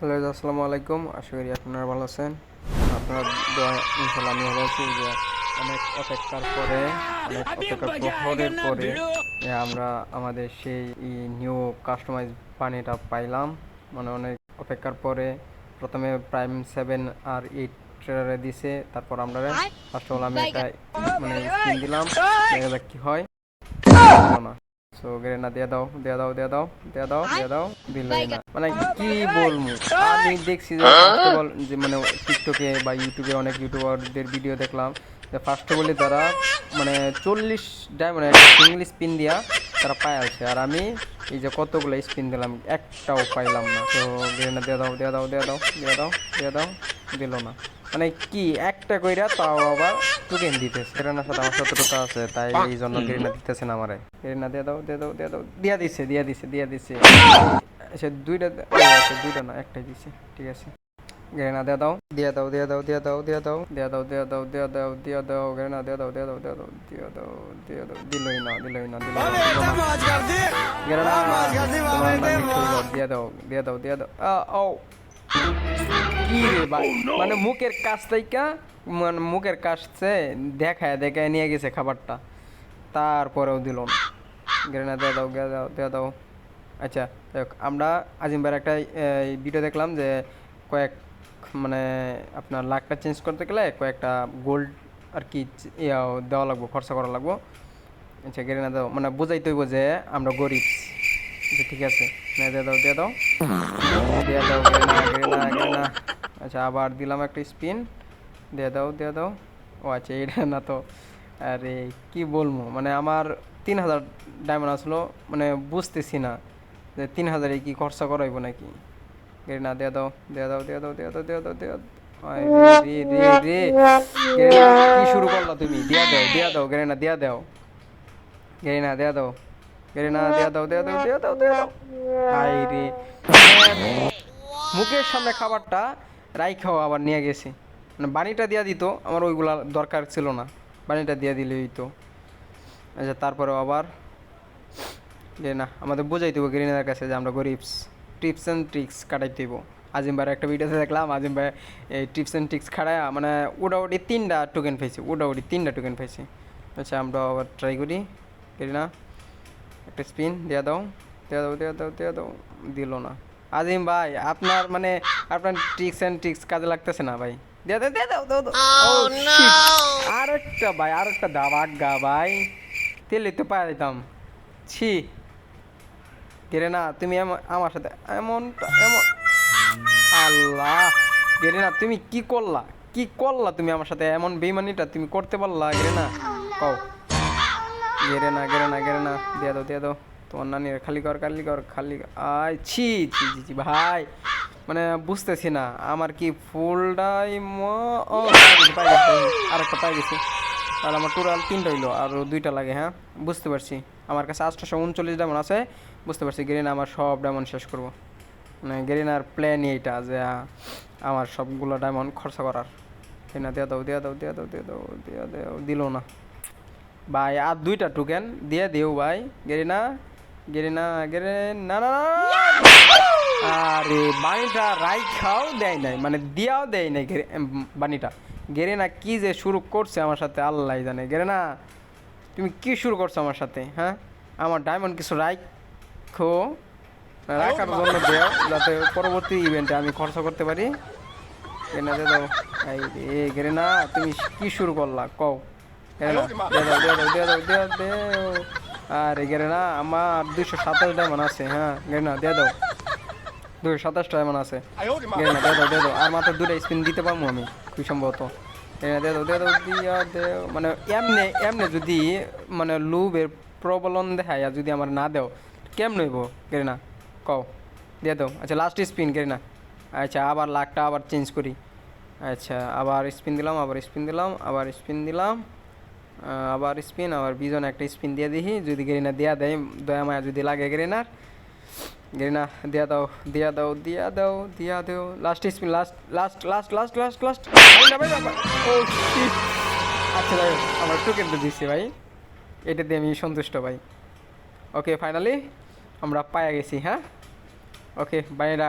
Hello আসসালামু আলাইকুম। আশা করি আপনারা ভালো আছেন। আপনার দোয়া ইনশাল্লাহ আমি ভালো আছি যে অনেক অপেক্ষার পরে, অনেক অপেক্ষার প্রহরের পরে আমরা আমাদের সেই নিউ কাস্টমাইজ পানিটা পাইলাম। মানে অনেক অপেক্ষার পরে প্রথমে প্রাইম সেভেন আর এইট ট্রেলারে দিছে। তারপর আমরা ফার্স্ট অল আমি একটা মানে স্কিন দিলাম। দেখা যাক কি হয়। না। সো গ্রেনা দিয়ে দাও দিয়ে দাও দিয়ে দাও দিয়ে দাও দিয়ে দাও না মানে কি বলব আমি দেখছি যে যে মানে টিকটকে বা ইউটিউবে অনেক ইউটিউবারদের ভিডিও দেখলাম যে ফার্স্ট অফ অলে তারা মানে চল্লিশ ডায়মন্ড একটা সিঙ্গেল স্পিন দিয়া তারা পায় আছে আর আমি এই যে কতগুলো স্পিন দিলাম একটাও পাইলাম না তো গ্রেনা দিয়ে দাও দিয়ে দাও দিয়ে দাও দিয়ে দাও দিয়ে দাও দিল না মানে কি একটা কইরা তাও আবার টুকেন দিতেছে গ্রেনার সাথে আমার সতেরোটা আছে তাই এই জন্য গ্রেনা দিতেছে না আমারে গ্রেনা দিয়ে দাও দিয়ে দাও দিয়ে দাও দিয়া দিছে দিয়া দিছে দিয়া দিছে আচ্ছা দুইটা আচ্ছা দুইটা না একটাই দিছে ঠিক আছে গ্রেনা দিয়ে দাও দিয়ে দাও দিয়ে দাও দিয়ে দাও দিয়ে দাও দিয়ে দাও দিয়ে দাও দিয়ে দাও দিয়ে দাও গ্রেনা দিয়ে দাও দিয়ে দাও দিয়ে দাও দিয়ে দাও দিয়ে দাও দিলই না দিলই না দিলই না দিলো না গ্রেনা দিয়ে দাও দিয়ে দাও দিয়ে দাও আ, ও কি রে মানে মুখের কাছ থেকে মানে মুখের কাছে দেখায় দেখায় নিয়ে গেছে খাবারটা। তারপরেও দিল গ্রেনা দিয়ে দাও দিয়ে দাও দেওয়া দাও। আচ্ছা দেখ, আমরা আজিমবার একটা ভিডিও দেখলাম যে কয়েক মানে আপনার লাখটা চেঞ্জ করতে গেলে কয়েকটা গোল্ড আর কি দেওয়া লাগবো, খরচা করা লাগবো। আচ্ছা গ্রেনা দাও। মানে বুঝাইতে হইব যে আমরা গরিব। আচ্ছা ঠিক আছে না দিয়ে দাও দিয়ে দাও দিয়ে দাও গ্রেনা গ্রেনা আচ্ছা আবার দিলাম একটা স্পিন দিয়ে দাও দিয়ে দাও ও আচ্ছা এটা না তো আরে কি বলব মানে আমার তিন হাজার ডায়মন্ড আসলো মানে বুঝতেছি না যে তিন হাজারে কি খরচা করাইব নাকি গ্রেনা দিয়ে দাও দিয়ে দাও দিয়ে দাও দিয়ে দাও দিয়ে দাও দিয়ে দাও কি শুরু করলা তুমি দিয়া দাও দিয়া দাও গ্রেনা দিয়া দাও গ্রেনা দিয়া দাও মুখের সামনে খাবারটা রাইখাও আবার নিয়ে গেছে। মানে বাণীটা দিয়া দিত, আমার ওইগুলা দরকার ছিল না। বাণীটা দিয়া দিলে হইতো। আচ্ছা তারপরে আবার না, আমাদের বোঝাই দেবো গ্রিনার কাছে যে আমরা গরিবস টিপস অ্যান্ড ট্রিক্স কাটাই দেব। আজিম ভাইয়ের একটা ভিডিওতে দেখলাম, আজিম ভাই এই টিপস অ্যান্ড ট্রিক্স খাড়ায় মানে উডাউডি তিনটা টোকেন পেয়েছি উডাউডি তিনটা টোকেন পেয়েছি আচ্ছা আমরা আবার ট্রাই করি। গ্রিনা একটা স্পিন দিয়ে দাও দিয়ে দাও দিয়ে দাও দিয়ে দাও। দিল না। আজিম ভাই আপনার মানে আপনার ট্রিক্স অ্যান্ড ট্রিক্স কাজে লাগতেছে না ভাই? দিয়ে দাও দিয়ে দাও দাও দাও। Oh, shit! আরেকটা ভাই আরেকটা দাও আজ্ঞা ভাই। তেলে তো পাই দিতাম ছি। গেরে না তুমি আমার সাথে এমন এমন আল্লাহ! গেরে না তুমি কি করলা? কি করলা তুমি আমার সাথে? এমন বেইমানিটা তুমি করতে পারলা গেরে না কও। গেরে না গেরে না গেরে না। দিয়ে দাও দিয়ে দাও। তোমার নানির খালি কর খালি কর খালি। আয় ছি ছি ছি ছি ভাই। মানে বুঝতেছি না আমার কি ফুলটাই ম- ও পাই গেছি, তাহলে আমার টোটাল তিনটা হইল আর দুইটা লাগে হ্যাঁ? বুঝতে পারছি। আমার কাছে আটশোশো উনচল্লিশ ডায়মন্ড আছে। বুঝতে পারছি গ্রিন আমার সব ডায়মন্ড শেষ করব। মানে গ্রিনার প্ল্যান এইটা যে আমার সবগুলো ডায়মন্ড খরচা করার। না দিয়ে দাও দিয়ে দাও দিয়ে দাও দিয়ে দাও দিয়ে দাও দিল না। ভাই আর দুইটা টোকেন দিয়ে দিও ভাই। গেরিনা গেরিনা গেরে না না না, না। আরে বাণীটা রাই খাও দেয় নাই মানে দিয়াও দেয় নাই গেরে- বাণীটা। গেরে না কি যে শুরু করছে আমার সাথে আল্লাহ জানে। গেরে না তুমি কি শুরু করছ আমার সাথে হ্যাঁ? আমার ডায়মন্ড কিছু রাখো রাখার জন্য দেও যাতে পরবর্তী ইভেন্টে আমি খরচা করতে পারি। দে দাও। এই গেরে তুমি কি শুরু করলা? কও। আরে না আমার দুইশো সাতাশ ডায়মন্ড আছে হ্যাঁ গেরে না দিয়ে দাও সাতাশ ডায়মন্ড আছে গেরে না দিয়ে দাও দিয়ে দাও আর মাত্র দুটা স্পিন দিতে পারব আমি খুব সম্ভবত দিয়ে দাও দিয়ে দাও দিয়া দেও মানে এমনে এমনে যদি মানে লুবের প্রবলন দেখায় আর যদি আমার না দেও কেমন হইব গেরে না কও দিয়ে দাও আচ্ছা লাস্ট স্পিন গেরে না আচ্ছা আবার লাখটা আবার চেঞ্জ করি আচ্ছা আবার স্পিন দিলাম আবার স্পিন দিলাম আবার স্পিন দিলাম আবার স্পিন, আবার বিজন একটা স্পিন দিয়ে দিই যদি গেরিনা দেয়া দেয়, দয়া মায়া যদি লাগে গেরিনার, গেরিনা দিয়া দাও দিয়া দাও দিয়া দাও দিয়া দাও। Last spin last last last last last last আচ্ছা ভাই আমার টোকেন তো দিচ্ছি ভাই। এটা দিয়ে আমি সন্তুষ্ট ভাই। ওকে ফাইনালি আমরা পায়া গেছি হ্যাঁ? ওকে বাইরা